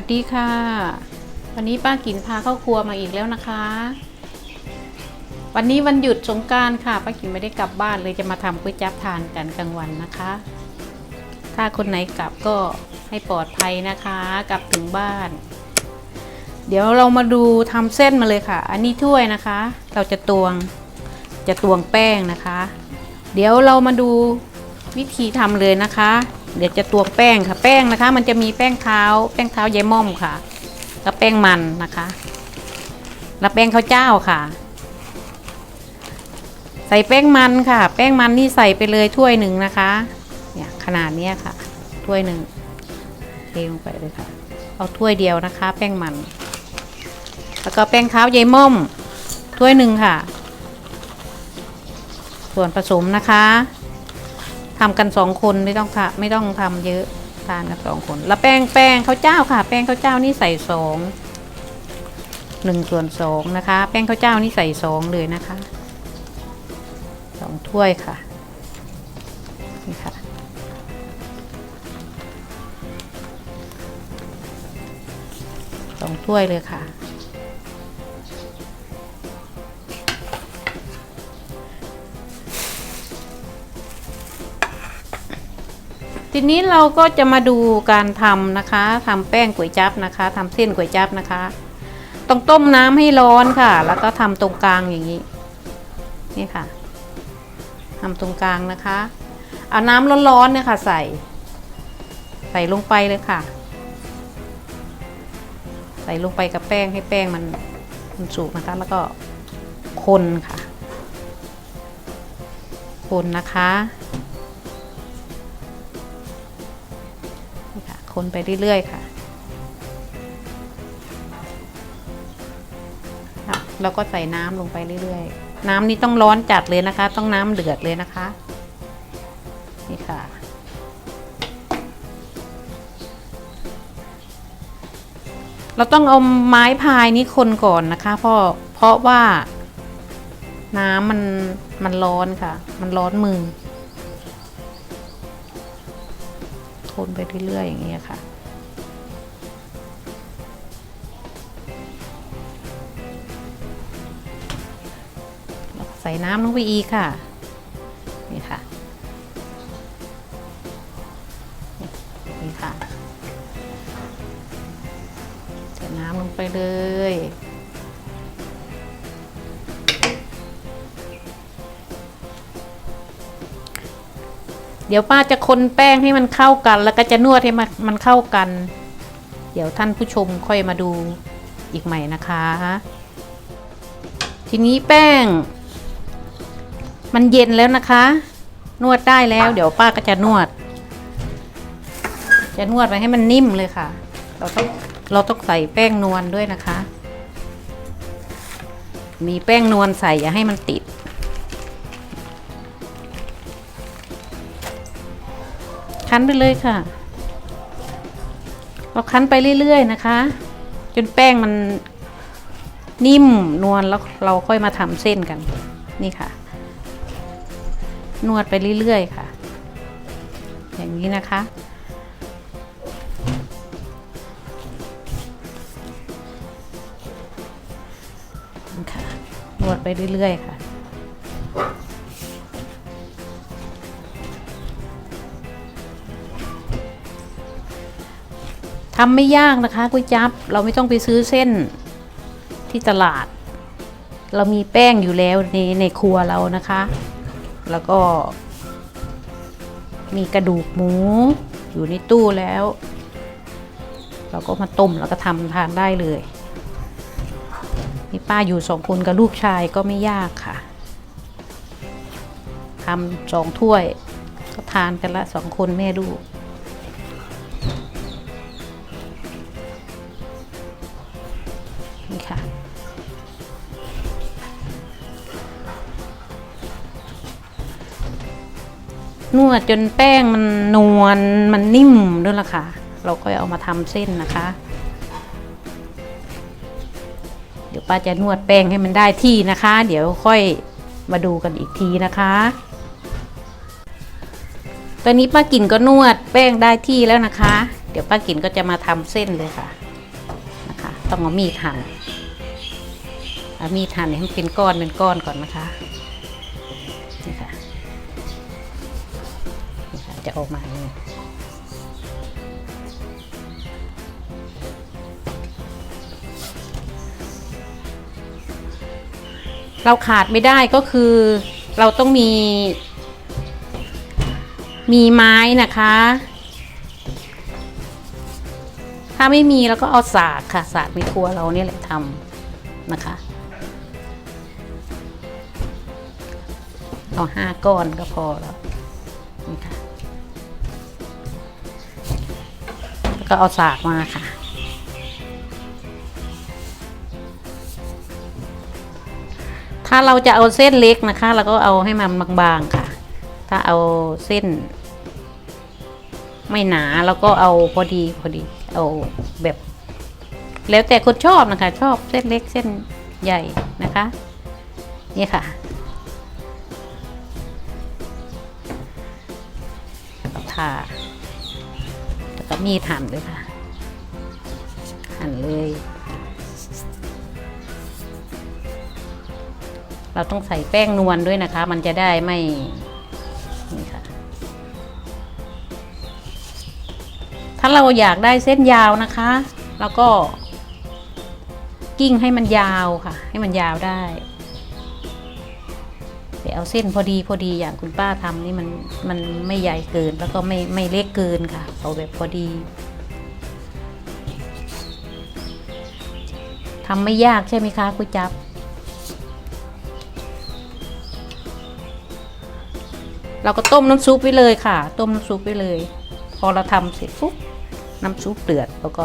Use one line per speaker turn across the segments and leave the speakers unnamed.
วัสดีค่ะ วันนี้ป้ากินพาเข้าครัวมาอีกแล้วนะคะ วันนี้วันหยุดสงการค่ะป้ากินไม่ได้กลับบ้านเลยจะมาทำก๋วยจั๊บทานกันกลางวันนะคะ ถ้าคนไหนกลับก็ให้ปลอดภัยนะคะ กลับถึงบ้าน เดี๋ยวเรามาดูทำเส้นมาเลยค่ะ อันนี้ถ้วยนะคะ เราจะตวงจะตวงแป้งนะคะ เดี๋ยวเรามาดูวิธีทำเลยนะคะ เดี๋ยวจะตวงแป้งค่ะ แป้งนะคะ มันจะมีแป้งเท้า แป้งเท้ายายม่อมค่ะแล้วแป้งมันนะคะ แล้วแป้งข้าวเจ้าค่ะ ใส่แป้งมันค่ะ แป้งมันนี่ใส่ไปเลยถ้วยหนึ่งนะคะ เนี่ยขนาดนี้ค่ะ ถ้วยหนึ่งเทลงไปเลยค่ะ เอาถ้วยเดียวนะคะ แป้งมัน แล้วก็แป้งเท้ายายม่อม ถ้วยหนึ่งค่ะ ส่วนผสมนะคะ ทำกันสองคนไม่ต้องค่ะไม่ต้องทำเยอะทานกันสองคน แล้วแป้งแป้งข้าวเจ้าค่ะ แป้งข้าวเจ้านี่ใส่สองหนึ่งส่วนสองนะคะ แป้งข้าวเจ้านี่ใส่สองเลยนะคะสองถ้วยค่ะนี่ค่ะสองถ้วยเลยค่ะ ทีนี้เราก็จะมาดูการทำนะคะทำแป้งก๋วยจั๊บนะคะทำเส้นก๋วยจั๊บนะคะ ต้องต้มน้ำให้ร้อนค่ะ แล้วก็ทำตรงกลางอย่างนี้นี่ค่ะทำตรงกลางนะคะเอาน้ำร้อนๆเนี่ยค่ะใส่ ใส่ลงไปเลยค่ะ ใส่ลงไปกับแป้งให้แป้งมันมันสุกนะคะ แล้วก็คนค่ะ คนนะคะ คนไปเรื่อยๆค่ะค่ะแล้วก็ใส่น้ำลงไปเรื่อยๆ น้ำนี้ต้องร้อนจัดเลยนะคะ ต้องน้ำเดือดเลยนะคะ นี่ค่ะ เราต้องเอาไม้พายนี้คนก่อนนะคะ เพราะเพราะว่าน้ำมันมันร้อนค่ะ มันร้อนมือ คนไปเรื่อยๆ อย่างเงี้ยค่ะใส่น้ำลงไปอีกค่ะ เดี๋ยวป้าจะคนแป้งให้มันเข้ากัน แล้วก็จะนวดให้มันมันเข้ากัน เดี๋ยวท่านผู้ชมค่อยมาดูอีกใหม่นะคะ ทีนี้แป้ง มันเย็นแล้วนะคะ นวดได้แล้ว เดี๋ยวป้าก็จะนวด จะนวดไปให้มันนิ่มเลยค่ะ เราต้องเราต้องใส่แป้งนวลด้วยนะคะ มีแป้งนวลใส่อย่าให้มันติด คั้นไปเลยค่ะ เราคั้นไปเรื่อยๆนะคะ จนแป้งมันนิ่มนวลแล้วเราค่อยมาทำเส้นกัน นี่ค่ะ นวดไปเรื่อยๆค่ะ อย่างนี้นะคะค่ะนวดไปเรื่อยๆค่ะ ทำไม่ยากนะคะก๋วยจั๊บเราไม่ต้องไปซื้อเส้นที่ตลาด เรามีแป้งอยู่แล้วในในครัวเรานะคะ แล้วก็ มีกระดูกหมู อยู่ในตู้แล้ว เราก็มาต้มแล้วก็ทำทานได้เลยนี่ป้าอยู่สองคนกับลูกชายก็ไม่ยากค่ะทำสองถ้วยก็ทานกันละสองคนแม่ลูก นวดจนแป้งมันนวลมันนิ่มด้วยล่ะค่ะ เราก็เอามาทำเส้นนะคะ เดี๋ยวป้าจะนวดแป้งให้มันได้ที่นะคะ เดี๋ยวค่อยมาดูกันอีกทีนะคะ ตอนนี้ป้ากินก็นวดแป้งได้ที่แล้วนะคะ เดี๋ยวป้ากินก็จะมาทำเส้นเลยค่ะนะคะ ต้องเอามีดหั่นเอามีดหั่นให้มันเป็นก้อนเป็นก้อนก่อนนะคะนี่ค่ะ จะออกมาองนี้เราขาดไม่ได้ก็คือเราต้องมี มีไม้นะคะ ถ้าไม่มีเราก็เอาสากค่ะสากในครัวเราเนี่ยแหละทำนะคะ เอาห้าก้อนก็พอแล้วนี่ค่ะ ก็เอาสากมาค่ะ ถ้าเราจะเอาเส้นเล็กนะคะ เราก็เอาให้มันบางๆค่ะ ถ้าเอาเส้น ไม่หนาแล้วก็เอาพอดีพอดี เอาแบบ แล้วแต่คนชอบนะคะ ชอบเส้นเล็กเส้นใหญ่นะคะ นี่ค่ะแล้ว ก็มีดหั่นเลยค่ะ หั่นเลย เราต้องใส่แป้งนวลด้วยนะคะ มันจะได้ไม่นี่ค่ะ ถ้าเราอยากได้เส้นยาวนะคะ แล้วก็ กิ้งให้มันยาวค่ะ ให้มันยาวได้ เอาเส้นพอดีพอดีอย่างคุณป้าทำนี่มันมันไม่ใหญ่เกินแล้วก็ไม่ไม่เล็กเกินค่ะ เอาแบบพอดีทำไม่ยากใช่ไหมคะคุณจับ เราก็ต้มน้ำซุปไว้เลยค่ะ ต้มน้ำซุปไว้เลย พอเราทำเสร็จปุ๊บน้ำซุปเดือดแล้วก็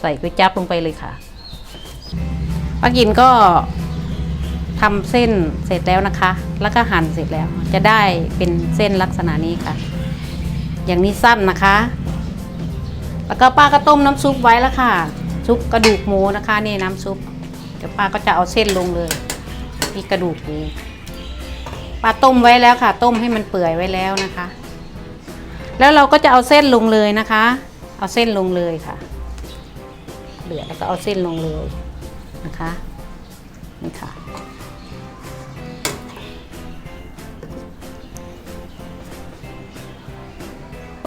ใส่ก๋วยจั๊บลงไปเลยค่ะป้ากินก็ ทำเส้นเสร็จแล้วนะคะ แล้วก็หั่นเสร็จแล้ว จะได้เป็นเส้นลักษณะนี้ค่ะ อย่างนี้สั้นนะคะ แล้วก็ป้าก็ต้มน้ำซุปไว้แล้วค่ะ ซุปกระดูกหมูนะคะนี่น้ำซุป เดี๋ยวป้าก็จะเอาเส้นลงเลยนี่กระดูกหมูป้าต้มไว้แล้วค่ะ ต้มให้มันเปื่อยไว้แล้วนะคะ แล้วเราก็จะเอาเส้นลงเลยนะคะ เอาเส้นลงเลยค่ะเดือแล้วก็เอาเส้นลงเลยนะคะนี่ค่ะ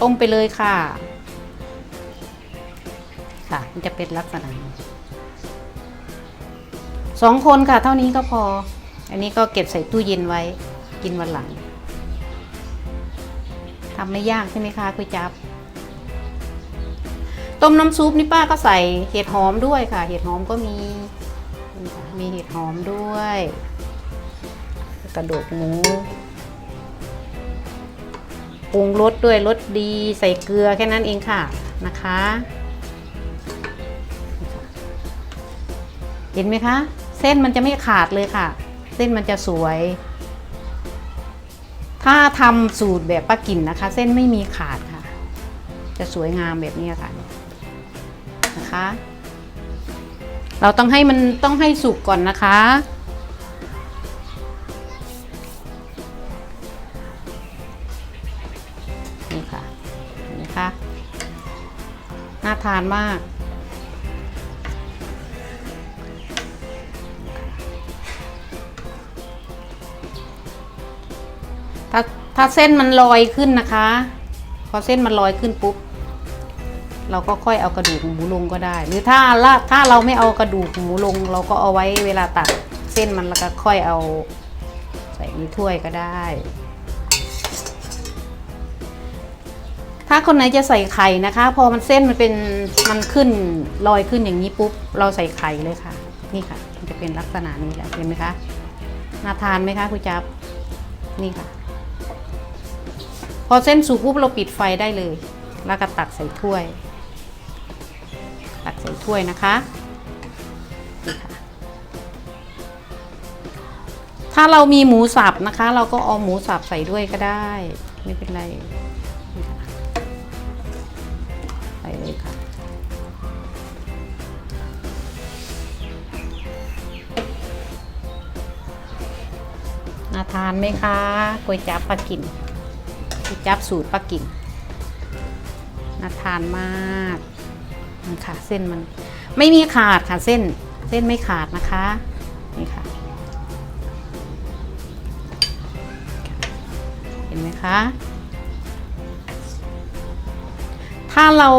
ต้มไปเลยค่ะ ค่ะ มันจะเป็นลักษณะสองคนค่ะ เท่านี้ก็พอ อันนี้ก็เก็บใส่ตู้เย็นไว้ กินวันหลังทำไม่ยากใช่ไหมคะคุยจับ ต้มน้ำซุปนี่ป้าก็ใส่เห็ดหอมด้วยค่ะ เห็ดหอมก็มี มีเห็ดหอมด้วย กระดูกหมู ปรุงรสด้วยรสดีใส่เกลือแค่นั้นเองค่ะนะคะ เห็นไหมคะ เส้นมันจะไม่ขาดเลยค่ะ เส้นมันจะสวย ถ้าทำสูตรแบบป้ากิ่นนะคะ เส้นไม่มีขาดค่ะ จะสวยงามแบบนี้ค่ะนะคะ เราต้องให้มันต้องให้สุกก่อนนะคะ ทานมาก ถ้าถ้าเส้นมันลอยขึ้นนะคะ พอเส้นมันลอยขึ้นปุ๊บ เราก็ค่อยเอากระดูกหมูลงก็ได้ หรือถ้าละถ้าเราไม่เอากระดูกหมูลง เราก็เอาไว้เวลาตักเส้นมันแล้วก็ค่อยเอาใส่ในถ้วยก็ได้ ถ้าคนไหนจะใส่ไข่นะคะ พอมันเส้นมันเป็นมันขึ้นลอยขึ้นอย่างนี้ปุ๊บเราใส่ไข่เลยค่ะ นี่ค่ะ มันจะเป็นลักษณะนี้แหละเห็นไหมคะน่าทานไหมคะคุณจับนี่ค่ะ พอเส้นสุกปุ๊บเราปิดไฟได้เลย แล้วก็ตักใส่ถ้วย ตักใส่ถ้วยนะคะนี่ค่ะถ้าเรามีหมูสับนะคะ เราก็เอาหมูสับใส่ด้วยก็ได้ ไม่เป็นไร เลยค่ะ น่าทานไหมคะก๋วยจั๊บปลากิ่นก๋วยจั๊บสูตรปลากิ่นน่าทานมากนี่ค่ะเส้นมันไม่มีขาดค่ะเส้นเส้นไม่ขาดนะคะนี่ค่ะเห็นไหมคะ ถ้าเรา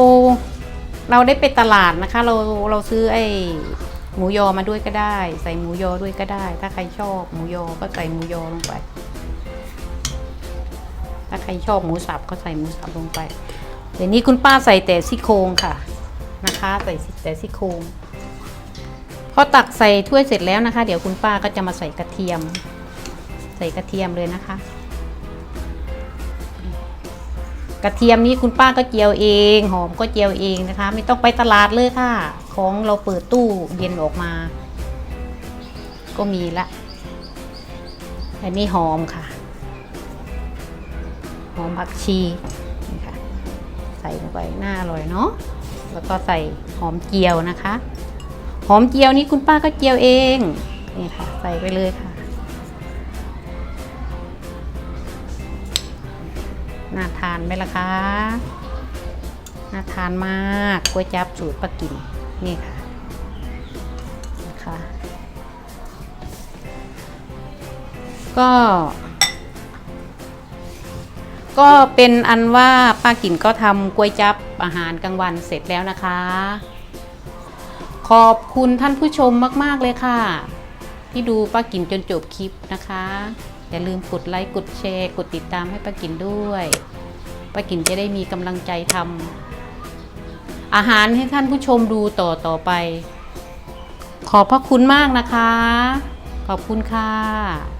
เราได้ไปตลาดนะคะ เราเราซื้อไอ้หมูยอมาด้วยก็ได้ ใส่หมูยอด้วยก็ได้ ถ้าใครชอบหมูยอก็ใส่หมูยอลงไป ถ้าใครชอบหมูสับก็ใส่หมูสับลงไปเดี๋ยวนี้คุณป้าใส่แต่ซี่โครงค่ะนะคะ ใส่แต่ซี่โครงพอตักใส่ถ้วยเสร็จแล้วนะคะ เดี๋ยวคุณป้าก็จะมาใส่กระเทียม ใส่กระเทียมเลยนะคะ กระเทียมนี้คุณป้าก็เจียวเอง หอมก็เจียวเองนะคะ ไม่ต้องไปตลาดเลยค่ะ ของเราเปิดตู้เย็นออกมา ก็มีละอันนี้หอมค่ะ หอมผักชีนี่ค่ะใส่ลงไปน่าอร่อยเนาะแล้วก็ใส่หอมเจียวนะคะ หอมเจียวนี้คุณป้าก็เจียวเองนี่ค่ะ ใส่ไปเลยค่ะ น่าทานไหมล่ะคะ น่าทานมากก๋วยจับสูตรป้ากิ่นนี่ค่ะนะคะก็ ก็เป็นอันว่าป้ากิ่นก็ทำก๋วยจับอาหารกลางวันเสร็จแล้วนะคะ ขอบคุณท่านผู้ชมมาก ๆ เลยค่ะ ที่ดูป้ากิ่นจนจบคลิปนะคะ อย่าลืมกดไลค์กดแชร์ กดติดตามให้ป้ากินด้วยป้ากินจะได้มีกำลังใจทำอาหารให้ท่านผู้ชมดูต่อต่อไป ขอบพระคุณมากนะคะ ขอบคุณค่ะ